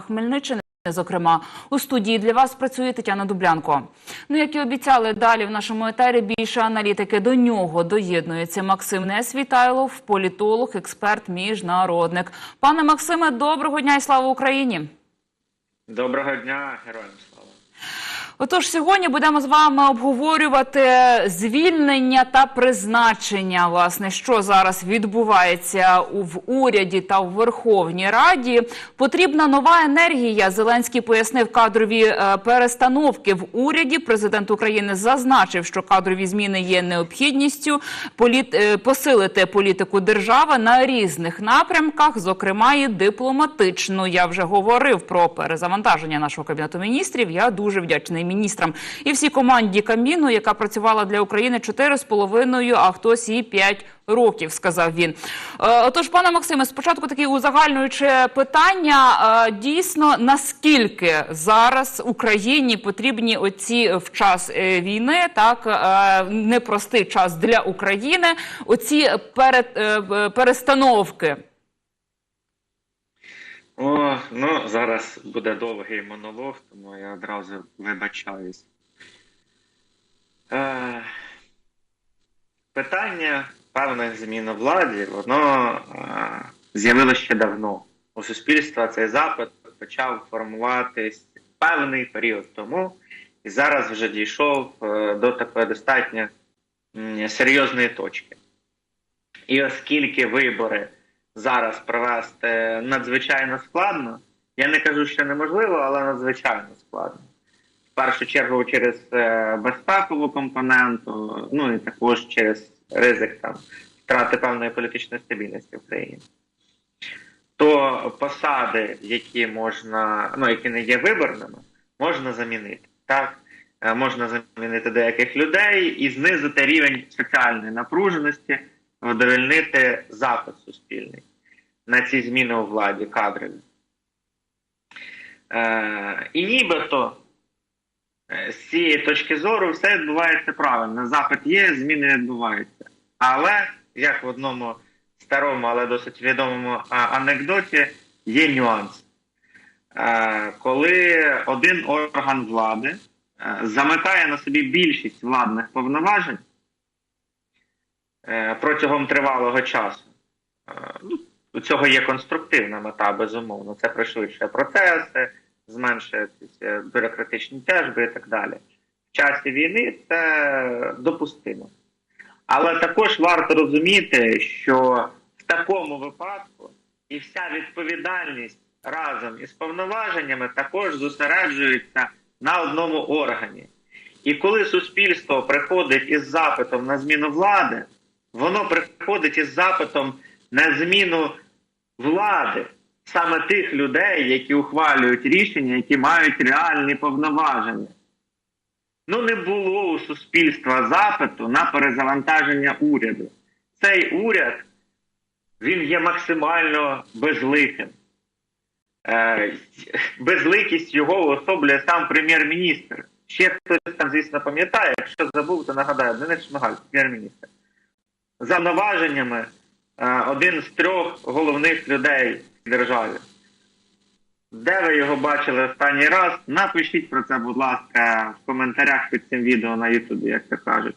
Хмельниччини. Зокрема, у студії для вас працює Тетяна Дублянко. Ну, як і обіцяли, далі в нашому етері більше аналітики до нього доєднується Максим Несвітайлов, політолог, експерт, міжнародник. Пане Максиме, доброго дня і слава Україні! Доброго дня, героям. Отож, сьогодні будемо з вами обговорювати звільнення та призначення, власне, що зараз відбувається в уряді та в Верховній Раді. Потрібна нова енергія. Зеленський пояснив кадрові е, перестановки в уряді. Президент України зазначив, що кадрові зміни є необхідністю політ... е, посилити політику держави на різних напрямках, зокрема і дипломатичну. Я вже говорив про перезавантаження нашого кабінету міністрів. Я дуже вдячний міністрам і всій команді Каміну, яка працювала для України 4,5, а хтось і 5 років, сказав він. Е, Отож, пане Максиме, спочатку таке узагальнююче питання. Е, Дійсно, наскільки зараз Україні потрібні оці в час е, війни, так непростий час для України, оці перед, перестановки. О, ну зараз буде довгий монолог, тому я одразу вибачаюсь. Е, питання певних змін у владі, воно е, з'явилося ще давно. У суспільства цей запит почав формуватись певний період тому, і зараз вже дійшов е, до такої достатньо м, серйозної точки. І оскільки вибори зараз провести надзвичайно складно. Я не кажу, що неможливо, але надзвичайно складно. В першу чергу через е, безпекову компоненту, ну і також через ризик там втрати певної політичної стабільності в країні. То посади, які можна, ну які не є виборними, можна замінити. Так? Е, Можна замінити деяких людей і знизити рівень соціальної напруженості, задовольнити запит суспільний на ці зміни у владі кадрові. Е, і нібито е, з цієї точки зору все відбувається правильно. Запит є, зміни відбуваються. Але, як в одному старому, але досить відомому анекдоті, є нюанс. Е, коли один орган влади е, замикає на собі більшість владних повноважень протягом тривалого часу, е, у цього є конструктивна мета, безумовно. Це пришвидшує процеси, зменшує бюрократичні тяжби і так далі. В часі війни це допустимо. Але також варто розуміти, що в такому випадку і вся відповідальність разом із повноваженнями також зосереджується на одному органі. І коли суспільство приходить із запитом на зміну влади, воно приходить із запитом на зміну влади, саме тих людей, які ухвалюють рішення, які мають реальні повноваження. Ну, не було у суспільства запиту на перезавантаження уряду. Цей уряд він є максимально безликим. Е, безликість його особлює сам прем'єр-міністр. Ще хтось там, звісно, пам'ятає, якщо забув, то нагадаю, Денис Шмигаль, прем'єр-міністр. За наваженнями е, один з трьох головних людей в державі. Де ви його бачили останній раз? Напишіть про це, будь ласка, в коментарях під цим відео на Ютубі, як то кажуть.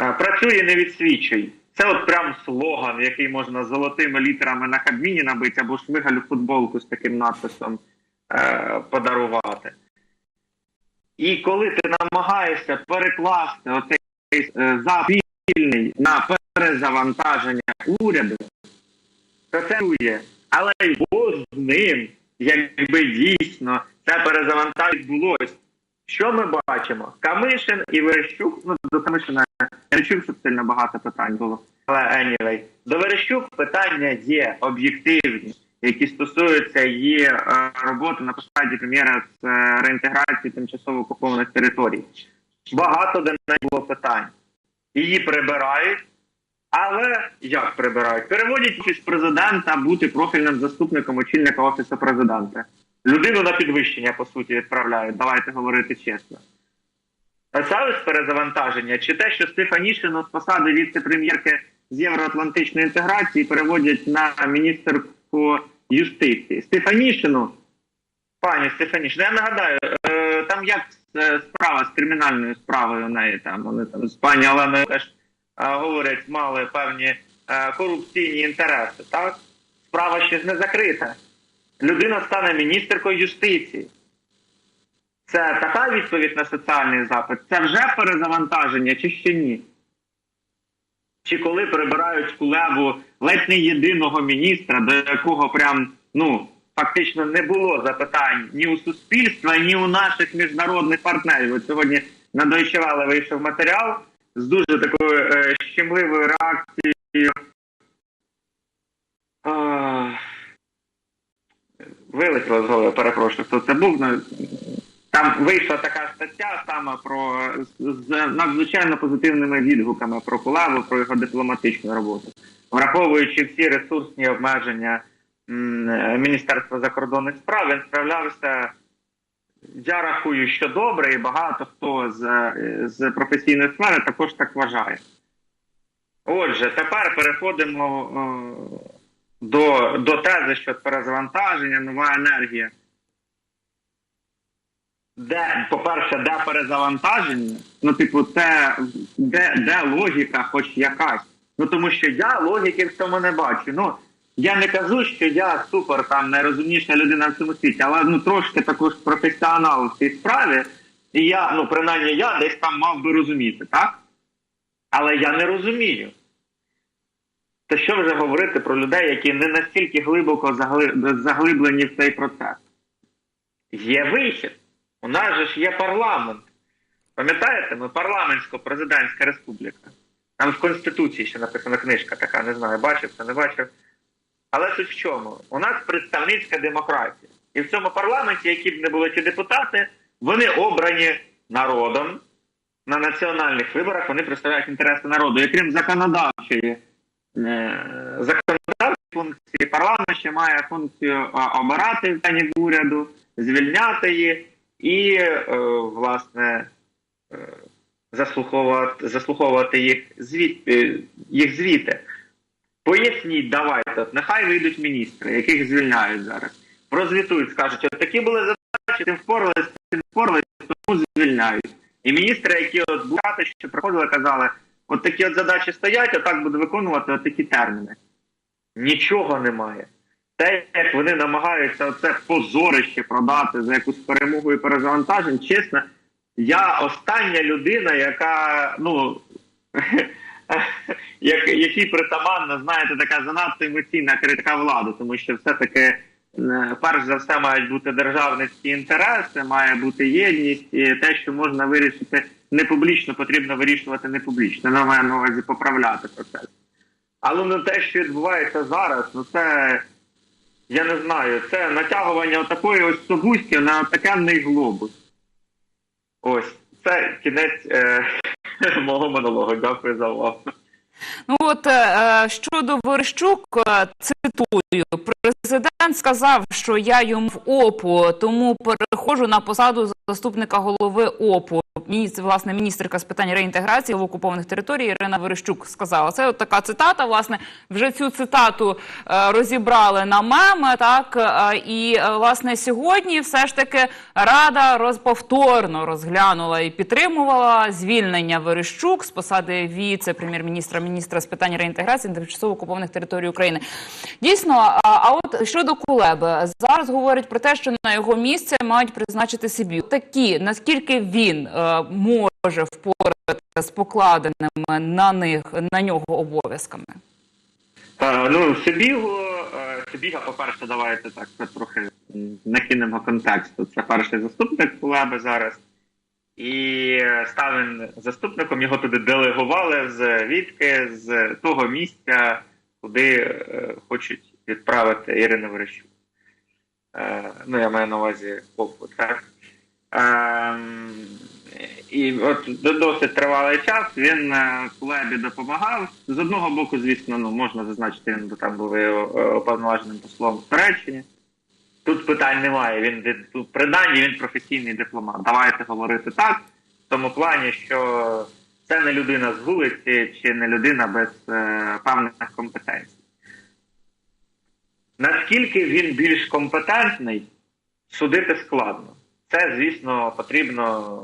Е, Працює, не відсвічуй. Це от прям слоган, який можна золотими літерами на кабміні набити або шмигалю футболку з таким надписом е, подарувати. І коли ти намагаєшся перекласти оцей е, запільний на перезавантаження уряду, то це чує. Але Бог з ним, якби дійсно це перезавантаження відбулось. Що ми бачимо? Камишин і Верещук, ну до Камишина не чув, щоб сильно багато питань було. Але anyway, до Верещук питання є об'єктивні, які стосуються її е, роботи на посаді прем'єра з е, реінтеграції тимчасово окупованих територій. Багато до неї було питань. Її прибирають, але як прибирають? Переводять офіс президента бути профільним заступником очільника офісу президента. Людину на підвищення, по суті, відправляють. Давайте говорити чесно. Це перезавантаження, чи те, що Стефанішину з посади віце-прем'єрки з євроатлантичної інтеграції переводять на міністерку юстиції Стефанішину. Пані Стефанішину, я нагадаю, е, там як е, справа з кримінальною справою у неї там вони там з пані Оленою теж говорять, мали певні корупційні інтереси. Так справа ще не закрита. Людина стане міністеркою юстиції. Це така відповідь на соціальний запит. Це вже перезавантаження чи ще ні? Чи коли прибирають в кулебу ледь не єдиного міністра, до якого прям ну фактично не було запитань ні у суспільства, ні у наших міжнародних партнерів. От сьогодні на Deutsche Welle вийшов матеріал з дуже такою е, щемливою реакцією. Вилетіло з голови, перепрошую, хто це був. Ну, Там вийшла така стаття саме про з, надзвичайно позитивними відгуками про Кулаву, про його дипломатичну роботу, враховуючи всі ресурсні обмеження Міністерства закордонних справ, він справлявся. Я рахую, що добре, і багато хто з, е, з професійної сфери також так вважає. Отже, тепер переходимо е, до, до тези, що перезавантаження, нова енергія. Де, по-перше, де перезавантаження? Ну, типу, це де, де логіка, хоч якась. Ну тому що я логіки в цьому не бачу. Ну я не кажу, що я супер там найрозумніша людина в цьому світі, але ну трошки також професіонал в цій справі, і я, ну принаймні, я десь там мав би розуміти, так? Але я не розумію. То що вже говорити про людей, які не настільки глибоко заглиблені в цей процес? Є вихід. У нас же ж є парламент. Пам'ятаєте, ми парламентсько-президентська республіка. Там в Конституції ще написана книжка така, не знаю, бачив це, не бачив. Але суть в чому? У нас представницька демократія. І в цьому парламенті, які б не були ті депутати, вони обрані народом на національних виборах, вони представляють інтереси народу. І крім законодавчої, е, законодавчої функції, парламент ще має функцію обирати членів уряду, звільняти їх і, е, власне, е, заслуховувати, заслуховувати їх, звіт, їх звіти. Поясніть, давайте, нехай вийдуть міністри, яких звільняють зараз. Прозвітують, скажуть, от такі були задачі, тим впоралися, тим впоралися, тому звільняють. І міністри, які от були, що приходили, казали, от такі от задачі стоять, отак буде виконувати от такі терміни. Нічого немає. Те, як вони намагаються оце позорище продати за якусь перемогу і перезавантажень, чесно, я остання людина, яка, ну, як, якій притаманна, знаєте, така занадто емоційна критика влади, тому що все-таки, е, перш за все, мають бути державницькі інтереси, має бути єдність, і те, що можна вирішити не публічно, потрібно вирішувати не публічно. На маю на увазі поправляти процес. Але ну, те, що відбувається зараз, ну це я не знаю, це натягування отакої ось собусті на такенний глобус. Ось, це кінець е, мого монологу. Дякую за увагу. Ну от е, щодо Верещук, е, цитую, президент сказав, що я йому в ОПУ, тому переходжу на посаду заступника голови ОПУ. Міністр, власне, міністерка з питань реінтеграції в окупованих територій Ірина Верещук сказала. Це от така цитата. Власне, вже цю цитату е, розібрали на меми. Так е, і е, власне сьогодні все ж таки рада розповторно розглянула і підтримувала звільнення Верещук з посади віце-прем'єр-міністра міністра з питань реінтеграції тимчасово окупованих територій України. Дійсно, а, от щодо Кулеби, зараз говорять про те, що на його місце мають призначити собі такі, наскільки він е, може впоратися з покладеними на них на нього обов'язками. Е, ну, Сибігу, е, Сибіга, по-перше, давайте так трохи накинемо контексту. Це перший заступник Кулеби зараз. І став він заступником, його туди делегували з Вітки, з того місця, куди е, хочуть відправити Ірину Верещук. Е, ну, я маю на увазі Попу, так? Ем, і от досить тривалий час він е, Кулебі допомагав. З одного боку, звісно, ну можна зазначити, він там був е, уповноваженим послом в Туреччині. Тут питань немає. Він принаймні він професійний дипломат. Давайте говорити так, в тому плані, що це не людина з вулиці чи не людина без е, певних компетенцій. Наскільки він більш компетентний, судити складно. Це, звісно, потрібно,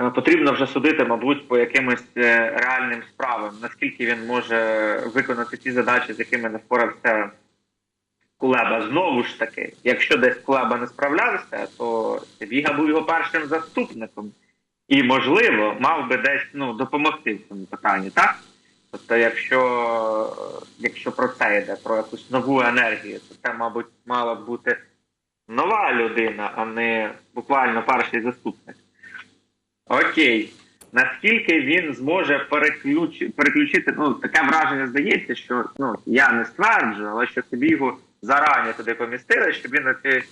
е, потрібно вже судити, мабуть, по якимось е, реальним справам, наскільки він може виконати ті задачі, з якими не впорався Кулеба. Знову ж таки, якщо десь Кулеба не справлявся, то Біга був його першим заступником. І, можливо, мав би десь ну, допомогти в цьому питанні, так? Тобто, якщо, якщо про це йде, про якусь нову енергію, то це, мабуть, мала б бути нова людина, а не буквально перший заступник. Окей. Наскільки він зможе переключ... переключити, ну, таке враження здається, що ну, я не стверджую, але що тобі його зарані туди помістили, щоб він ці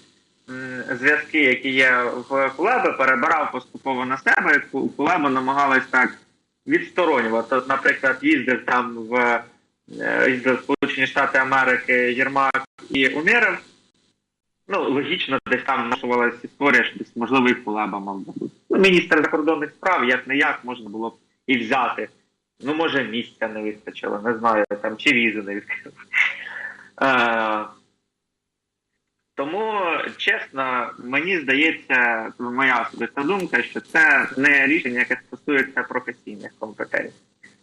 зв'язки, які є в Кулебі, перебирав поступово на себе, Кулеба намагалась так відсторонювати. От, наприклад, їздив там в е, в Сполучені Штати Америки Єрмак і Умєров. Ну, логічно, десь там нашувалася історія, що десь можливо і Кулеба мав бути. Ну, міністр закордонних справ, як не як, можна було б і взяти. Ну, може, місця не вистачило, не знаю, там чи візу не відкрив. Е, тому, чесно, мені здається, моя особиста думка, що це не рішення, яке стосується професійних компетенцій.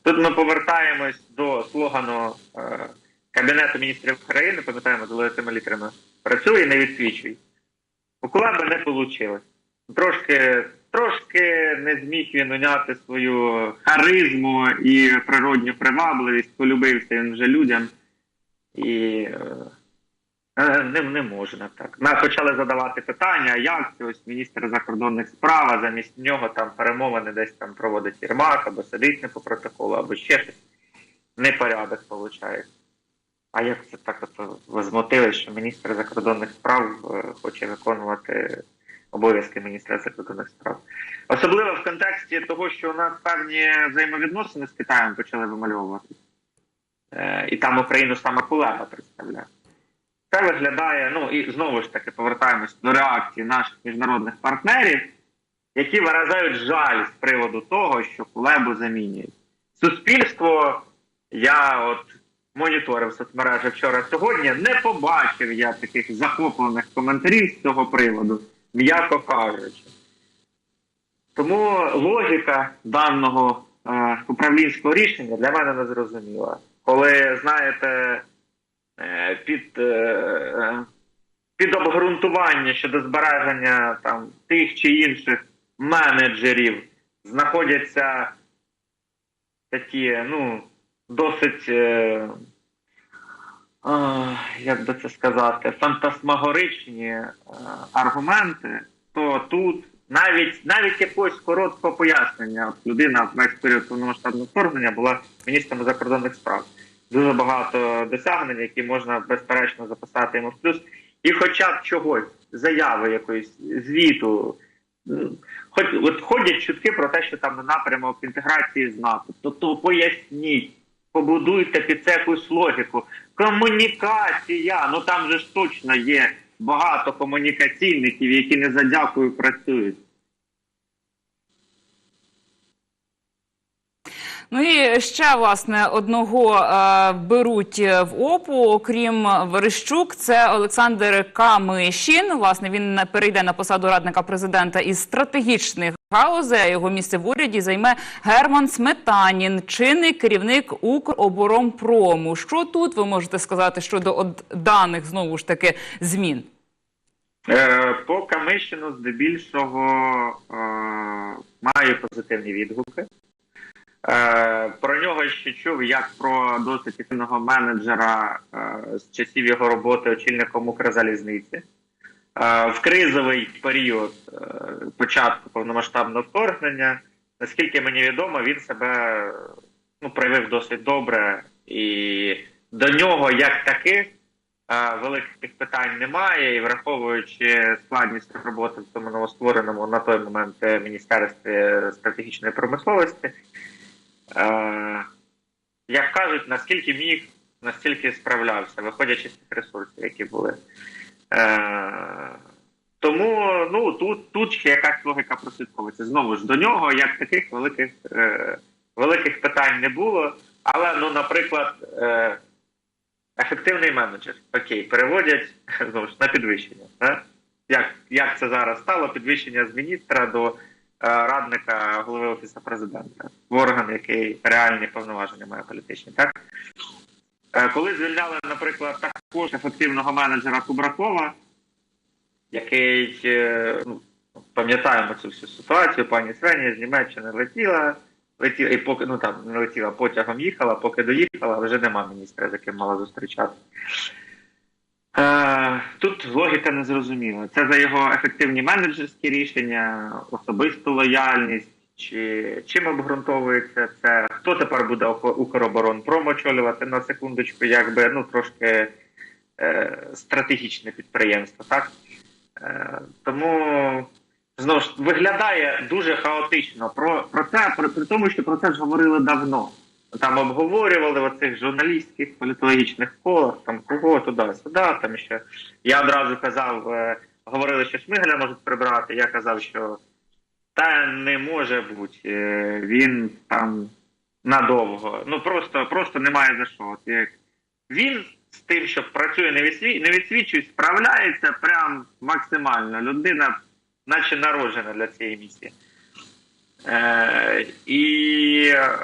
Тут ми повертаємось до слогану е, Кабінету міністрів України, пам'ятаємо, золотими літерами працює, не відсвічуй. У Кулеби не вийшло. Трошки, трошки не зміг він уняти свою харизму і природню привабливість, полюбився він вже людям. І е, не, не можна так. Нас почали задавати питання, як ось міністр закордонних справ, а замість нього там перемовини десь там проводить Єрмак, або сидить не по протоколу, або ще щось. Непорядок виходить. А як це так от возмутили, що міністр закордонних справ е, хоче виконувати обов'язки міністра закордонних справ? Особливо в контексті того, що у нас певні взаємовідносини з Китаєм почали вимальовувати. Е, і там Україну саме Кулеба представляє. Це виглядає, ну і знову ж таки повертаємось до реакції наших міжнародних партнерів, які виражають жаль з приводу того, що Кулебу замінюють. Суспільство, я от моніторив соцмережі вчора сьогодні, не побачив я таких захоплених коментарів з цього приводу, м'яко кажучи. Тому логіка даного е, управлінського рішення для мене не зрозуміла. Коли, знаєте, е, під, е, під обґрунтування щодо збереження там, тих чи інших менеджерів знаходяться такі, ну, досить, е, а, як би це сказати, фантасмагоричні е, аргументи, то тут навіть навіть якогось короткого пояснення От людина весь період повномасштабного вторгнення була міністром закордонних справ. Дуже багато досягнень, які можна безперечно записати йому в плюс. І хоча б чогось, заяви якоїсь звіту, хоч от ходять чутки про те, що там на напрямок інтеграції з НАТО. Тобто поясніть, побудуйте під це якусь логіку. Комунікація. Ну там же ж точно є багато комунікаційників, які не за дякую працюють. Ну і ще власне одного е, беруть в ОПУ, окрім Верещук, це Олександр Камишін. Власне він перейде на посаду радника президента із стратегічних галузей. а Його місце в уряді займе Герман Сметанін, чинний керівник Укроборонпрому. Що тут ви можете сказати щодо даних знову ж таки змін? Е, По Камишину здебільшого е, маю позитивні відгуки. Е, Про нього ще чув як про досить ефективного менеджера з часів його роботи очільником Укрзалізниці. В кризовий період е, початку повномасштабного вторгнення, наскільки мені відомо, він себе ну, проявив досить добре, і до нього як таких е, великих питань немає, і враховуючи складність роботи в цьому новоствореному на той момент Міністерстві стратегічної промисловості, е, як кажуть, наскільки міг, настільки справлявся, виходячи з тих ресурсів, які були. Е, тому ну, тут, тут ще якась логіка прослідковується. Знову ж до нього, як таких великих, е, великих питань не було. Але, ну, наприклад, е, ефективний менеджер. Окей, переводять знову ж на підвищення. Да? Як, як це зараз стало? Підвищення з міністра до е, радника голови офісу президента в орган, який реальні повноваження має політичні. Так коли звільняли, наприклад, також ефективного менеджера Кубракова, який е, ну, пам'ятаємо цю всю ситуацію, пані Свені з Німеччини летіла, летіла і поки ну там не летіла, потягом їхала, поки доїхала, вже нема міністра, з яким мала зустрічати. Е, тут логіка не зрозуміла. Це за його ефективні менеджерські рішення, особисту лояльність, чи чим обґрунтовується це? Хто тепер буде Укроборонпром очолювати на секундочку, якби ну трошки е, стратегічне підприємство, так? Е, тому знову ж виглядає дуже хаотично. Про, про це при, при тому, що про це ж говорили давно. Там обговорювали в оцих журналістських політологічних колах, там кого туди-сюди. Там ще я одразу казав, е, говорили, що Шмигаля можуть прибрати. Я казав, що та не може бути. е, Він там надовго. Ну просто просто немає за що. От як він з тим, що працює не відсві... не відсвічує, справляється прям максимально. Людина, наче народжена для цієї місії. Е, і е,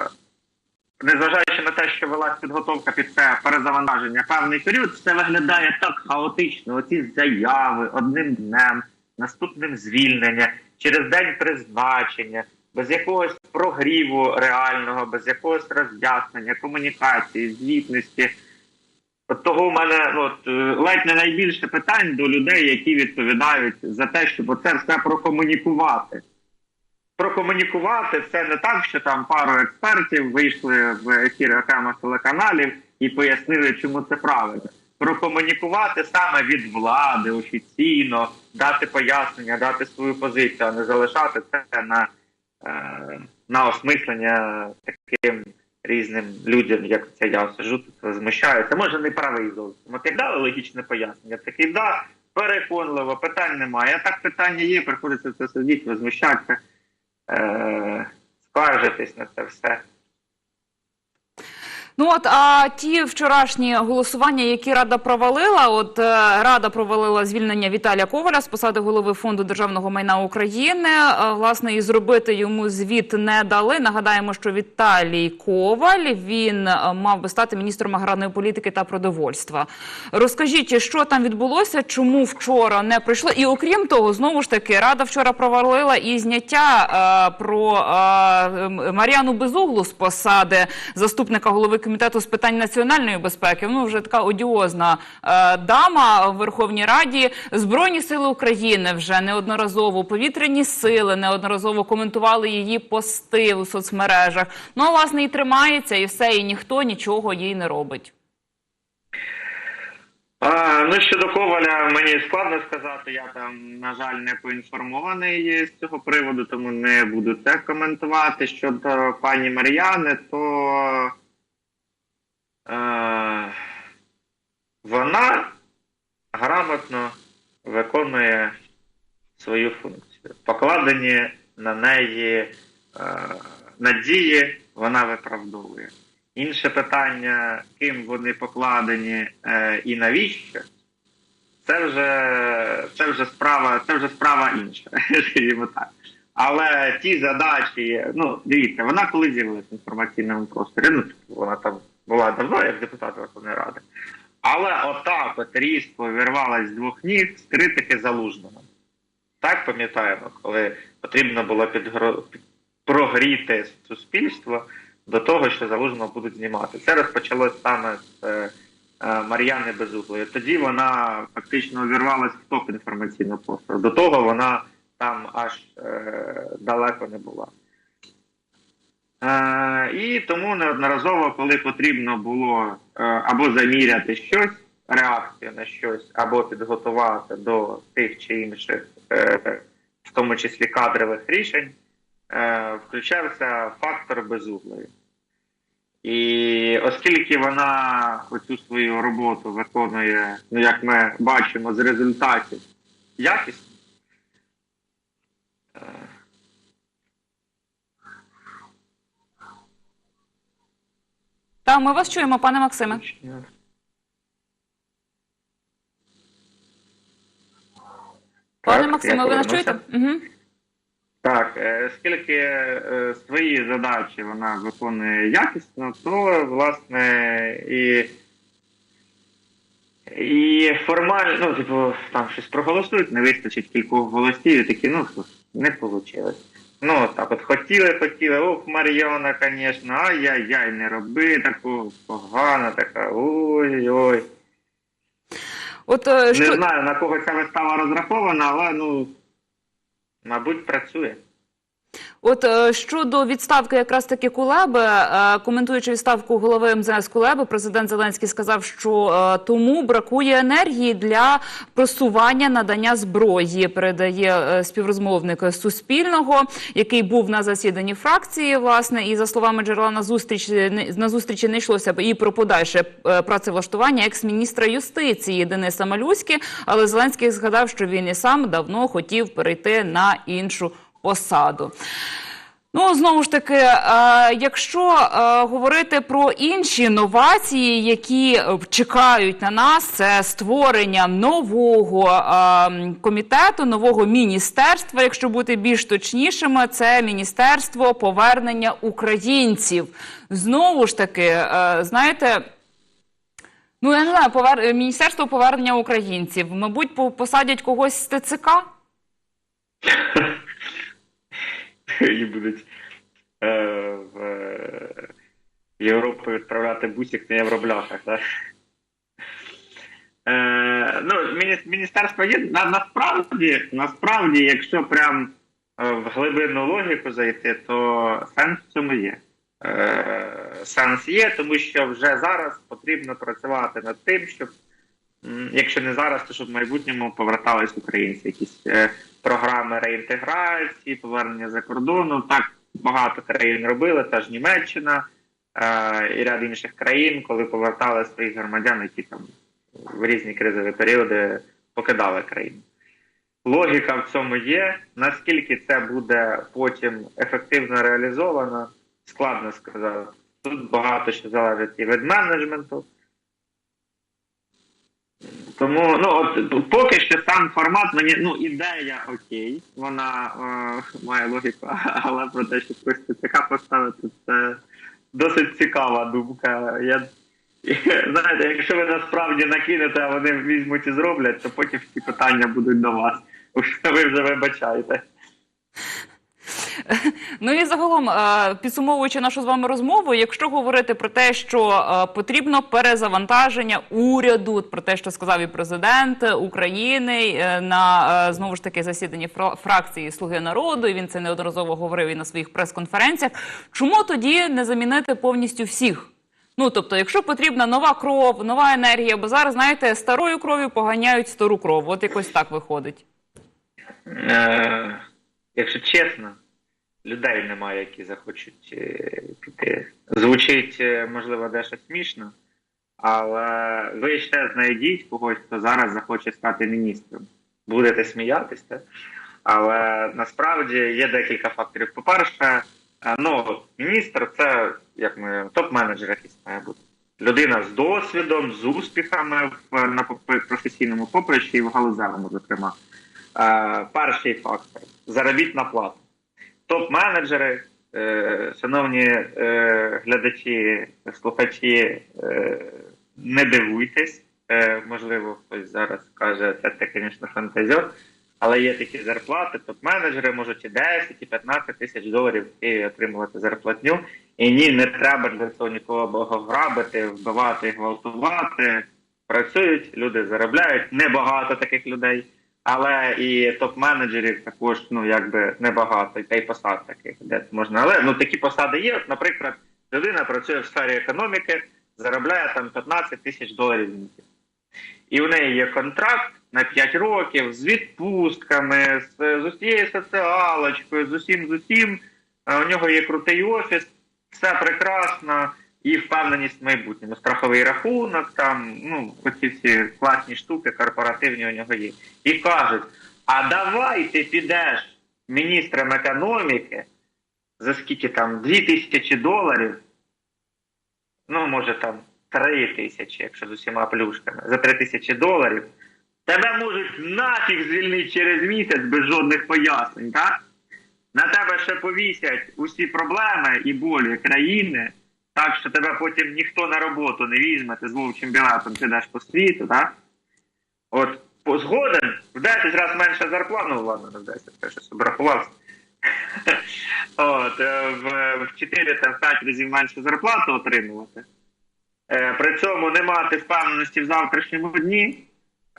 незважаючи на те, що велась підготовка під це перезавантаження певний період, все виглядає так хаотично. Оці заяви одним днем, наступним звільнення, через день призначення, без якогось прогріву реального, без якогось роз'яснення, комунікації, звітності. От того в мене ну, от, е, ледь не найбільше питань до людей, які відповідають за те, щоб це все прокомунікувати. Прокомунікувати це не так, що там пару експертів вийшли в ефір окремих телеканалів і пояснили, чому це правильно. Прокомунікувати саме від влади офіційно, дати пояснення, дати свою позицію, а не залишати це на, е, на осмислення таким різним людям, як це я сижу тут змущаюся. Може, не правий зовсім. От як дали логічне пояснення, такий да, переконливо, питань немає. А так питання є, приходиться це сидіти, возмущатися, е, скаржитись на це все. Ну от а ті вчорашні голосування, які рада провалила, от е, рада провалила звільнення Віталія Коваля з посади голови фонду державного майна України. Е, власне, і зробити йому звіт не дали. Нагадаємо, що Віталій Коваль він е, мав би стати міністром аграрної політики та продовольства. Розкажіть, що там відбулося, чому вчора не прийшло? І окрім того, знову ж таки, рада вчора провалила і зняття про е, Безуглу з посади заступника голови комітету з питань національної безпеки. Ну вже така одіозна е, дама в Верховній Раді. Збройні сили України вже неодноразово повітряні сили неодноразово коментували її пости у соцмережах. Ну власне і тримається, і все, і ніхто нічого їй не робить. А, ну щодо Коваля, мені складно сказати. Я там, на жаль, не поінформований з цього приводу, тому не буду це коментувати. Щодо пані Мар'яни, то вона грамотно виконує свою функцію. Покладені на неї е, надії, вона виправдовує. Інше питання, ким вони покладені е, і навіщо, це вже, це вже справа, це вже справа інша, скажімо так. Але ті задачі, ну дивіться, вона коли з'явилася в інформаційному просторі, ну вона там була давно як депутат Верховної Ради. Але отак от різко вирвалась з двох ніг з критики залужного. Так пам'ятаємо, коли потрібно було підгро... прогріти суспільство до того, що залужного будуть знімати. Це розпочалось саме з е, е, Мар'яни Безуглої. Тоді вона фактично увірвалась в топ інформаційного простору. До того вона там аж е, далеко не була. І тому неодноразово, коли потрібно було е, або заміряти щось, реакцію на щось, або підготувати до тих чи інших, е, в тому числі кадрових рішень, е, включався фактор безуглої. І оскільки вона оцю свою роботу виконує, ну як ми бачимо з результатів, якісно, Та ми вас чуємо, пане Максиме. Пане Максиме, ви нас чуєте? Так, е, оскільки е, свої задачі вона виконує якісно, то власне і і формально, ну, типу, там щось проголосують, не вистачить кількох голосів, і такі, ну, не вийшло. Ну, так от хотіли, хотіли, ох, Мар'яна, звісно, ай-яй-яй, не роби такого, погана така, ой-ой. От е, Не що знаю, на кого ця вистава розрахована, але, ну, мабуть, працює. От е, щодо відставки якраз таки Кулеби, е, коментуючи відставку голови МЗС Кулеби, президент Зеленський сказав, що е, тому бракує енергії для просування надання зброї. Передає співрозмовник Суспільного, який був на засіданні фракції. Власне, і за словами джерела на зустріч на зустрічі не йшлося і про подальше працевлаштування екс-міністра юстиції Дениса Малюськи. Але Зеленський згадав, що він і сам давно хотів перейти на іншу посаду. Ну, знову ж таки, е, якщо е, говорити про інші новації, які е, чекають на нас, це створення нового комітету, нового міністерства, якщо бути більш точнішими, це міністерство повернення українців. Знову ж таки, знаєте. Ну, я не знаю, повер... Міністерство повернення українців. Мабуть, по- посадять когось з ТЦК? і будуть е, в е, Європу відправляти бусик на євробляхах. Так? Е, ну, міністерство є на, насправді, насправді, якщо прям е, в глибинну логіку зайти, то сенс в цьому є. Е, сенс є, тому що вже зараз потрібно працювати над тим, щоб якщо не зараз, то щоб в майбутньому повертались українці, якісь е, програми реінтеграції, повернення за кордону. Так багато країн робили, теж Німеччина е, і ряд інших країн, коли повертали своїх громадян, які там в різні кризові періоди покидали країну. Логіка в цьому є. Наскільки це буде потім ефективно реалізовано, складно сказати. Тут багато що залежить і від менеджменту. Тому ну от поки що сам формат мені ну ідея окей, вона е, має логіку, але про те, що ТЦК поставити, це досить цікава думка. Я знаєте, якщо ви насправді накинете, а вони візьмуть і зроблять, то потім всі питання будуть до вас. Ви вже вибачаєте. Ну і загалом, е, підсумовуючи нашу з вами розмову, якщо говорити про те, що е, потрібно перезавантаження уряду, про те, що сказав і президент України е, на знову ж таки засіданні фракції Слуги народу, і він це неодноразово говорив і на своїх прес-конференціях. Чому тоді не замінити повністю всіх? Ну тобто, якщо потрібна нова кров, нова енергія, бо зараз знаєте, старою кров'ю поганяють стару кров. От якось так виходить. Якщо чесно, людей немає, які захочуть е, піти. Звучить, е, можливо, дещо смішно, але ви ще знайдіть когось, хто зараз захоче стати міністром. Будете сміятися, так? але насправді є декілька факторів. По-перше, е, ну, міністр це як ми топ-менеджер якийсь має бути. Людина з досвідом, з успіхами в на професійному поприщі і в галузевому, зокрема. Е, перший фактор заробітна плата. Топ-менеджери, е, шановні е, глядачі, слухачі, е, не дивуйтесь. Можливо, хтось зараз каже, це ти, звісно, фантазер, але є такі зарплати. Топ-менеджери можуть і 10, і 15 тисяч доларів отримувати зарплатню. І ні, не треба для цього нікого богограбити, вбивати, гвалтувати. Працюють, люди заробляють. Небагато таких людей. Але і топ-менеджерів також ну якби небагато, та й посад таких, де можна. Але ну такі посади є. Наприклад, людина працює в сфері економіки, заробляє там 15 тисяч доларів місяць. І в неї є контракт на 5 років з відпустками, з, з усією соціалочкою, з усім з усім. У нього є крутий офіс, все прекрасно і впевненість в майбутньому. Страховий рахунок, там ну оці всі класні штуки, корпоративні у нього є. І кажуть: а давай ти підеш міністром економіки за скільки там 2 тисячі доларів, ну може там 3 тисячі, якщо з усіма плюшками, за 3 тисячі доларів. Тебе можуть нафіг звільнити через місяць без жодних пояснень, так? На тебе ще повісять усі проблеми і болі країни, так що тебе потім ніхто на роботу не візьме, ти з вовчим білетом підеш по світу, так? От згоден в 10 разів менше зарплата, ну ладно, не в 10, я щось обрахувався. От, е, в, в 4 та в 5 разів менше зарплату отримувати. Е, При цьому не мати впевненості в завтрашньому дні,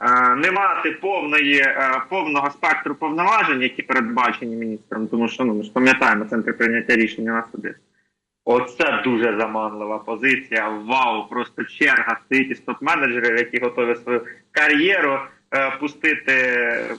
е, не мати повної, повного спектру повноважень, які передбачені міністром, тому що ну, ми ж пам'ятаємо центр прийняття рішення на суди. Оце дуже заманлива позиція. Вау, просто черга стоїть із топ-менеджерів, які готові свою кар'єру е, пустити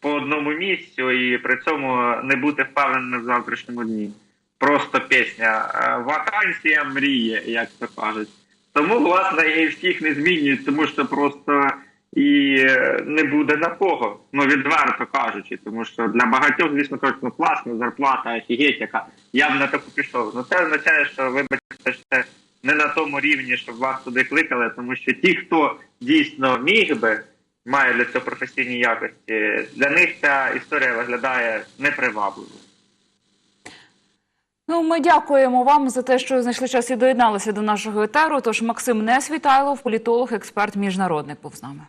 по одному місцю і при цьому не бути впевненим в завтрашньому дні. Просто пісня е, вакансія мріє, як то кажуть. Тому, власне, і всіх не змінюють, тому що просто і е, не буде на кого. Ну, відверто кажучи, тому що для багатьох, звісно, кажуть, ну класно, зарплата, офігеть, яка я б на таку пішов. Ну це означає, що вибачте, що не на тому рівні, щоб вас туди кликали, тому що ті, хто дійсно міг би, має для цього професійні якості, для них ця історія виглядає непривабливо. Ну, ми дякуємо вам за те, що знайшли час і доєдналися до нашого етеру. Тож Максим Несвітайлов, політолог, експерт, міжнародник, був з нами.